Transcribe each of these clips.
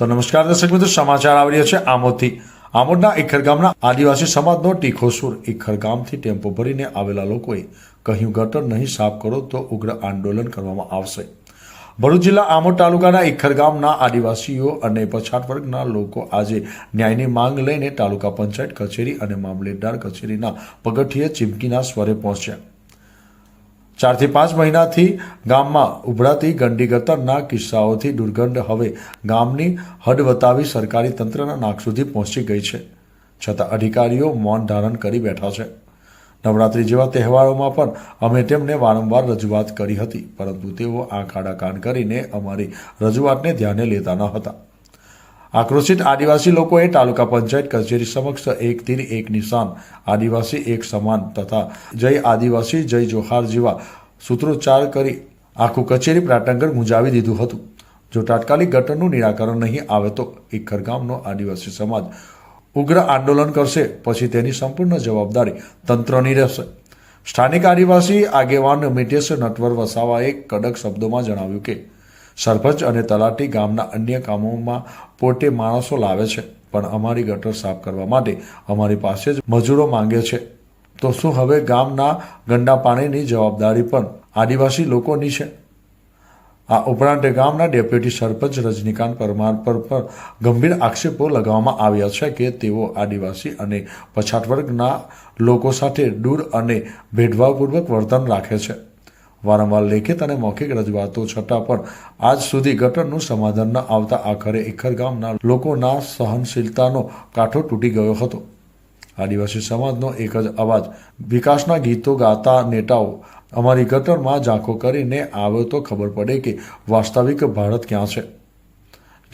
તો નમસ્કાર દર્શક મિત્રો, સમાચાર આવી રહ્યા છે આમોદથી. આમોદના ઇખર ગામના આદિવાસી સમાજનો ટીખોસુર ઇખર ગામથી ટેમ્પો ભરીને આવેલા લોકોએ કહ્યું, ગટર નહીં સાફ કરો તો ઉગ્ર આંદોલન કરવામાં આવશે. ભરૂચ જિલ્લા આમોદ તાલુકાના ઇખર ગામના આદિવાસીઓ અને પછાત વર્ગના લોકો આજે ન્યાયની માંગ લઈને તાલુકા પંચાયત કચેરી અને મામલેદાર કચેરીના પગથિયે ચીમકીના સ્વરે પહોંચ્યા. ચારથી પાંચ મહિનાથી ગામમાં ઉભરાતી ગંડી ગતરના કિસ્સાઓથી દુર્ગંધ હવે ગામની હદ વતાવી સરકારી તંત્રના નાક સુધી પહોંચી ગઈ છે. છતાં અધિકારીઓ મૌન ધારણ કરી બેઠા છે. નવરાત્રી જેવા તહેવારોમાં પણ અમે તેમને વારંવાર રજૂઆત કરી હતી, પરંતુ તેઓ આંખ આડા કાન કરીને અમારી રજૂઆતને ધ્યાને લેતા ન હતા. આક્રોશિત આદિવાસી લોકોએ તાલુકા પંચાયત કચેરી સમક્ષ એક તીર એક નિશાન, આદિવાસી એક સમાન તથા જય આદિવાસી, જય જોહાર જેવા સૂત્રોચ્ચાર કરી આખું કચેરી પ્રાટંગર ગુંજાવી દીધું હતું. જો તાત્કાલિક ઘટનનું નિરાકરણ નહીં આવે તો ગામનો આદિવાસી સમાજ ઉગ્ર આંદોલન કરશે, પછી તેની સંપૂર્ણ જવાબદારી તંત્રની રહેશે. સ્થાનિક આદિવાસી આગેવાન મિટેશ નટવર વસાવાએ કડક શબ્દોમાં જણાવ્યું કે સરપંચ અને તલાટી ગામના અન્ય કામોમાં પોતે માણસો લાવે છે, પણ અમારી ગટર સાફ કરવા માટે અમારી પાસે જ મજૂરો માંગે છે. તો શું હવે ગામના ગંદા પાણીની જવાબદારી પણ આદિવાસી લોકોની છે? આ ઉપરાંત ગામના ડેપ્યુટી સરપંચ રજનીકાંત પરમાર પર પણ ગંભીર આક્ષેપો લગાવવામાં આવ્યા છે કે તેઓ આદિવાસી અને પછાત વર્ગના લોકો સાથે દૂર અને ભેદભાવપૂર્વક વર્તન રાખે છે. વારંવાર લેખિત અને મૌખિક રજૂઆતો છતાં પણ આજ સુધી ગટરનું સમાધાન ન આવતા આખરે ઇખર ગામના લોકોના સહનશીલતાનો કાંઠો તૂટી ગયો હતો. આદિવાસી સમાજનો એક જ અવાજ વિકાસના ગીતો ગાતા નેતાઓ અમારી ગટરમાં ઝાંખો કરીને આવે તો ખબર પડે કે વાસ્તવિક ભારત ક્યાં છે.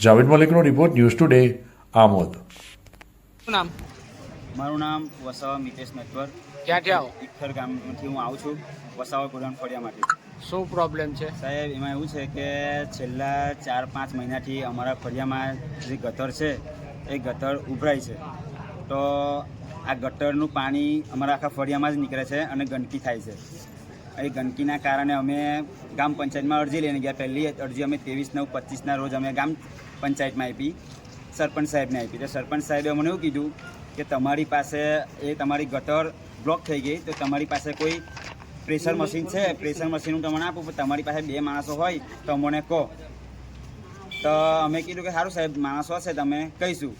જાવેદ મલિકનો રિપોર્ટ ન્યૂઝ ટુડે આમોદ. નામ? મારું નામ વસાવા મિતેશ નટવર ક્યાંથી આવો? ઈઠર ગામથી હું આવું છું વસાવા ગોડાઉન ફળિયા માટે. શું પ્રોબ્લેમ છે? સાહેબ એમાં એવું છે કે છેલ્લા ચાર પાંચ મહિનાથી અમારા ફળિયામાં જે ગટર છે એ ગટર ઉભરાય છે. તો આ ગટરનું પાણી અમારા આખા ફળિયામાં જ નીકળે છે અને ગંદકી થાય છે. એ ગંદકીના કારણે અમે ગામ પંચાયતમાં અરજી લઈને ગયા. પહેલી અરજી અમે ત્રેવીસ નવ પચીસના રોજ અમે ગામ પંચાયતમાં આપી સરપંચ સાહેબને આપી. તો સરપંચ સાહેબે અમને એવું કીધું કે તમારી પાસે એ તમારી ગટર બ્લોક થઈ ગઈ, તો તમારી પાસે કોઈ પ્રેશર મશીન છે? પ્રેશર મશીન હું તમને આપું, પણ તમારી પાસે બે માણસો હોય, તો મને કહો. તો અમે કીધું કે સારું સાહેબ, માણસો હશે તમે કહીશું.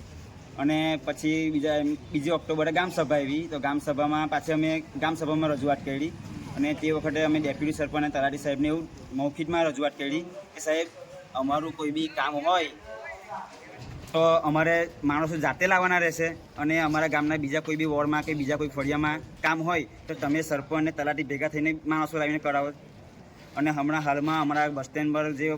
અને પછી બીજા બીજી ઓક્ટોબરે ગામસભા આવી, તો ગામસભામાં પાછી અમે ગામસભામાં રજૂઆત કરી. અને તે વખતે અમે ડેપ્યુટી સરપંચ અને તલાટી સાહેબને એવું મૌખિકમાં રજૂઆત કરી કે સાહેબ, અમારું કોઈ બી કામ હોય તો અમારે માણસો જાતે લાવવાના રહેશે અને અમારા ગામના બીજા કોઈ બી વોર્ડમાં કે બીજા કોઈ ફળિયામાં કામ હોય તો તમે સરપંચ અને તલાટી ભેગા થઈને માણસો લાવીને કરાવો. અને હમણાં હાલમાં અમારા બસ સ્ટેન્ડ પર જે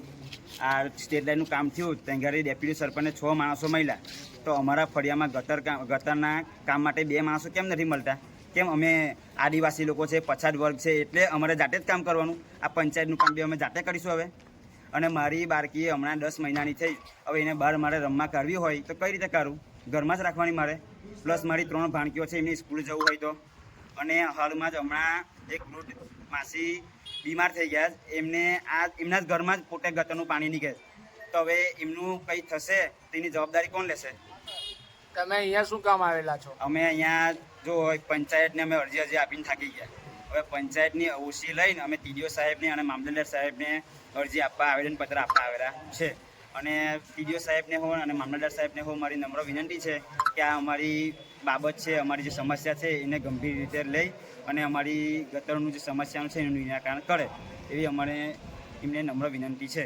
આ સ્ટેટ લાઇનનું કામ થયું, ત્યાં ઘરે ડેપ્યુટી સરપંચને છ માણસો મળ્યા. તો અમારા ફળિયામાં ગટર કામ, ગટરના કામ માટે બે માણસો કેમ નથી મળતા? કેમ અમે આદિવાસી લોકો છે, પછાત વર્ગ છે, એટલે અમારે જાતે જ કામ કરવાનું. આ પંચાયતનું કામ બી અમે જાતે કરીશું હવે. અને મારી બાળકી હમણાં દસ મહિનાની થઈ. હવે એને બહાર મારે રમવા કાઢવી હોય તો કઈ રીતે કરું ઘરમાં જ રાખવાની મારે. પ્લસ મારી ત્રણ ભાણકીઓ છે એમની સ્કૂલ જવું હોય તો. અને હાલમાં જ હમણાં એક વૃદ્ધ માસી બીમાર થઈ ગયા એમને આ એમના જ ઘરમાં જ પોતે ગટરનું પાણી નીકળે તો હવે એમનું કંઈ થશે તેની જવાબદારી કોણ લેશે? તમે અહીંયા શું કામ આવેલા છો? અમે અહીંયા જો પંચાયતને અમે અરજી અરજી આપીને થાકી ગયા. હવે પંચાયતની ઓછી લઈને અમે ટીડીઓ સાહેબને અને મામલતદાર સાહેબને અરજી આપવા આવેદનપત્ર આપવા આવેલા છે. અને ટીડીઓ સાહેબને હો અને મામલતદાર સાહેબને હો મારી નમ્ર વિનંતી છે કે આ અમારી બાબત છે, અમારી જે સમસ્યા છે એને ગંભીર રીતે લઈ અને અમારી ગતરનું જે સમસ્યાનું છે એનું નિરાકરણ કરે એવી અમારે એમને નમ્ર વિનંતી છે.